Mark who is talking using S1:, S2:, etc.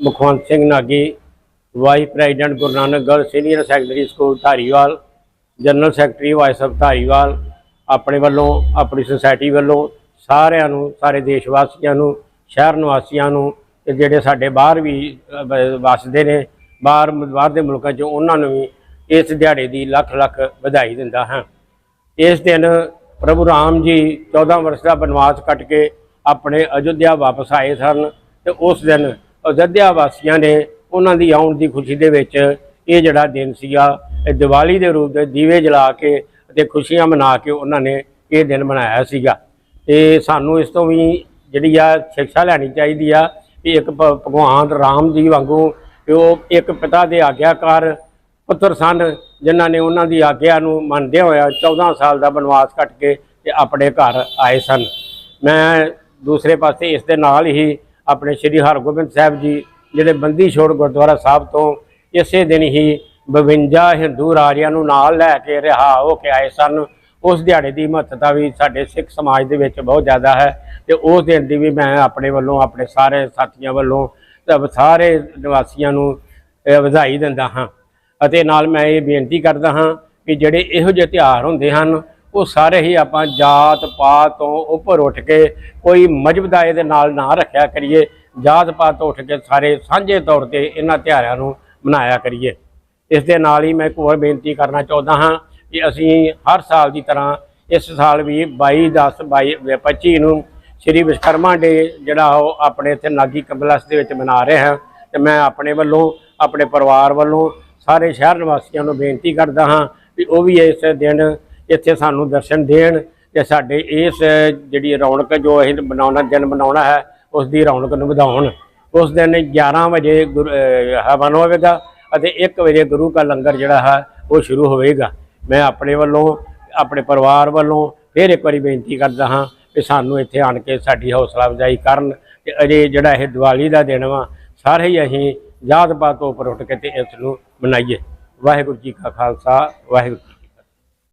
S1: Mukhwant Singh Nagi vice president Guru Nanak girl senior secondary school Dhariwal general secretary vice of Dhariwal ਆਪਣੇ ਵੱਲੋਂ ਆਪਣੀ society ਵੱਲੋਂ ਸਾਰਿਆਂ ਨੂੰ ਸਾਰੇ ਦੇਸ਼ ਵਾਸੀਆਂ ਨੂੰ ਸ਼ਹਿਰ ਨਿਵਾਸੀਆਂ ਨੂੰ ਤੇ ਜਿਹੜੇ ਸਾਡੇ ਬਾਹਰ ਵੀ ਅ, ਵੱਸਦੇ ਨੇ ਬਾਹਰ ਬਾਹਰ ਦੇ ਮੁਲਕਾਂ 'ਚ ਉਹਨਾਂ ਨੂੰ ਵੀ ਇਸ ਦਿਹਾੜੇ ਦੀ ਲੱਖ ਲੱਖ ਵਧਾਈ ਦਿੰਦਾ ਹਾਂ। ਇਸ ਦਿਨ ਪ੍ਰਭੂ ਰਾਮ ਜੀ 14 ਵਰਸ਼ ਦਾ ਬਨਵਾਸ ਕੱਟ ਕੇ ਆਪਣੇ ਅਯੁੱਧਿਆ ਵਾਪਸ ਆਏ ਸਨ ਤੇ ਉਸ ਦਿਨ ਅਯੋਧਿਆ ਵਾਸੀਆਂ ਨੇ ਉਹਨਾਂ ਦੀ ਆਉਣ ਦੀ ਖੁਸ਼ੀ ਦੇ ਵਿੱਚ ਇਹ ਜਿਹੜਾ ਦਿਨ ਸੀਗਾ, ਇਹ ਦੀਵਾਲੀ ਦੇ ਰੂਪ ਦੇ ਦੀਵੇ ਜਲਾ ਕੇ ਅਤੇ ਖੁਸ਼ੀਆਂ ਮਨਾ ਕੇ ਉਹਨਾਂ ਨੇ ਇਹ ਦਿਨ ਮਨਾਇਆ ਸੀਗਾ। ਤੇ ਸਾਨੂੰ ਇਸ ਤੋਂ ਵੀ ਜਿਹੜੀ ਆ ਸਿੱਖਿਆ ਲੈਣੀ ਚਾਹੀਦੀ ਆ ਵੀ ਇੱਕ ਭ- ਭਗਵਾਨ ਰਾਮ ਜੀ ਵਾਂਗੂ ਉਹ ਇੱਕ ਪਿਤਾ ਦੇ ਆਗਿਆਕਾਰ ਪੁੱਤਰ ਸਨ, ਜਿਨ੍ਹਾਂ ਨੇ ਉਹਨਾਂ ਦੀ ਆਗਿਆ ਨੂੰ ਮੰਨਦੇ ਹੋਇਆ 14 ਸਾਲ ਦਾ ਬਨਵਾਸ ਕੱਟ ਕੇ ਤੇ ਆਪਣੇ ਘਰ ਆਏ ਸਨ। ਮੈਂ ਦੂਸਰੇ ਪਾਸੇ ਇਸ ਦੇ ਨਾਲ ਹੀ ਆਪਣੇ ਸ੍ਰੀ ਹਰਗੋਬਿੰਦ ਸਾਹਿਬ ਜੀ, ਜਿਹੜੇ ਬੰਦੀ ਛੋੜ ਗੁਰਦੁਆਰਾ ਸਾਹਿਬ ਤੋਂ ਇਸੇ ਦਿਨ ਹੀ 52 ਹਿੰਦੂ ਰਾਜਿਆਂ ਨੂੰ ਨਾਲ ਲੈ ਕੇ ਰਿਹਾ ਹੋ ਕੇ ਆਏ ਸਨ। ਉਸ ਦਿਹਾੜੇ ਦੀ ਮਹੱਤਤਾ ਵੀ ਸਾਡੇ ਸਿੱਖ ਸਮਾਜ ਦੇ ਵਿੱਚ ਬਹੁਤ ਜ਼ਿਆਦਾ ਹੈ ਤੇ ਉਸ ਦਿਨ ਦੀ ਵੀ ਮੈਂ ਆਪਣੇ ਵੱਲੋਂ, ਆਪਣੇ ਸਾਰੇ ਸਾਥੀਆਂ ਵੱਲੋਂ ਸਾਰੇ ਨਿਵਾਸੀਆਂ ਨੂੰ ਵਧਾਈ ਦਿੰਦਾ ਹਾਂ। ਅਤੇ ਨਾਲ ਮੈਂ ਇਹ ਬੇਨਤੀ ਕਰਦਾ ਹਾਂ ਕਿ ਜਿਹੜੇ ਇਹੋ ਜਿਹੇ ਤਿਉਹਾਰ ਹੁੰਦੇ ਹਨ ਉਹ ਸਾਰੇ ਹੀ ਆਪਾਂ ਜਾਤ ਪਾਤ ਤੋਂ ਉੱਪਰ ਉੱਠ ਕੇ ਕੋਈ ਮਜਬ ਦਾ ਇਹਦੇ ਨਾਲ ਨਾ ਰੱਖਿਆ ਕਰੀਏ, ਜਾਤ ਪਾਤ ਤੋਂ ਉੱਠ ਕੇ ਸਾਰੇ ਸਾਂਝੇ ਤੌਰ ਤੇ ਇਹਨਾਂ ਤਿਉਹਾਰਾਂ ਨੂੰ ਮਨਾਇਆ ਕਰੀਏ। ਇਸ ਦੇ ਨਾਲ ਹੀ ਮੈਂ ਇੱਕ ਹੋਰ ਬੇਨਤੀ ਕਰਨਾ ਚਾਹੁੰਦਾ ਹਾਂ ਕਿ ਅਸੀਂ ਹਰ ਸਾਲ ਦੀ ਤਰ੍ਹਾਂ ਇਸ ਸਾਲ ਵੀ 22 10 22 25 ਨੂੰ ਸ੍ਰੀ ਵਿਸ਼ਕਰਮਾ ਡੇ ਜਿਹੜਾ ਉਹ ਆਪਣੇ ਇੱਥੇ ਨਾਗੀ ਕੰਪਲੈਕਸ ਦੇ ਵਿੱਚ ਮਨਾ ਰਹੇ ਹਾਂ ਤੇ ਮੈਂ ਆਪਣੇ ਵੱਲੋਂ, ਆਪਣੇ ਪਰਿਵਾਰ ਵੱਲੋਂ ਸਾਰੇ ਸ਼ਹਿਰ ਨਿਵਾਸੀਆਂ ਨੂੰ ਬੇਨਤੀ ਕਰਦਾ ਹਾਂ ਵੀ ਉਹ ਵੀ ਇਸ ਦਿਨ ਇੱਥੇ ਸਾਨੂੰ ਦਰਸ਼ਨ ਦੇਣ ਤੇ ਸਾਡੇ ਇਸ ਜਿਹੜੀ ਰੌਣਕ ਜੋ ਅਸੀਂ ਬਣਾਉਣਾ ਦਿਨ ਬਣਾਉਣਾ ਹੈ, ਉਸ ਦੀ ਰੌਣਕ ਨੂੰ ਵਧਾਉਣ। ਉਸ ਦਿਨ 11 ਵਜੇ ਗੁਰ- ਹਵਨ ਹੋਵੇਗਾ ਅਤੇ 1 ਵਜੇ ਗੁਰੂ ਕਾ ਲੰਗਰ ਜਿਹੜਾ ਹੈ, ਉਹ ਸ਼ੁਰੂ ਹੋਵੇਗਾ। ਮੈਂ ਆਪਣੇ ਵੱਲੋਂ, ਆਪਣੇ ਪਰਿਵਾਰ ਵੱਲੋਂ ਫਿਰ ਇੱਕ ਵਾਰੀ ਬੇਨਤੀ ਕਰਦਾ ਹਾਂ ਕਿ ਸਾਨੂੰ ਇੱਥੇ ਆਣ ਕੇ ਸਾਡੀ ਹੌਸਲਾ ਅਫਜ਼ਾਈ ਕਰਨ ਤੇ ਅਜੇ ਜਿਹੜਾ ਇਹ ਦੀਵਾਲੀ ਦਾ ਦਿਨ ਵਾ, ਸਾਰੇ ਹੀ ਅਸੀਂ ਜਾਤ ਪਾਤ ਤੋਂ ਉੱਪਰ ਉੱਠ ਕੇ ਤੇ ਇਸ ਨੂੰ ਮਨਾਈਏ। ਵਾਹਿਗੁਰੂ ਜੀ ਕਾ ਖਾਲਸਾ, ਵਾਹਿਗੁਰੂ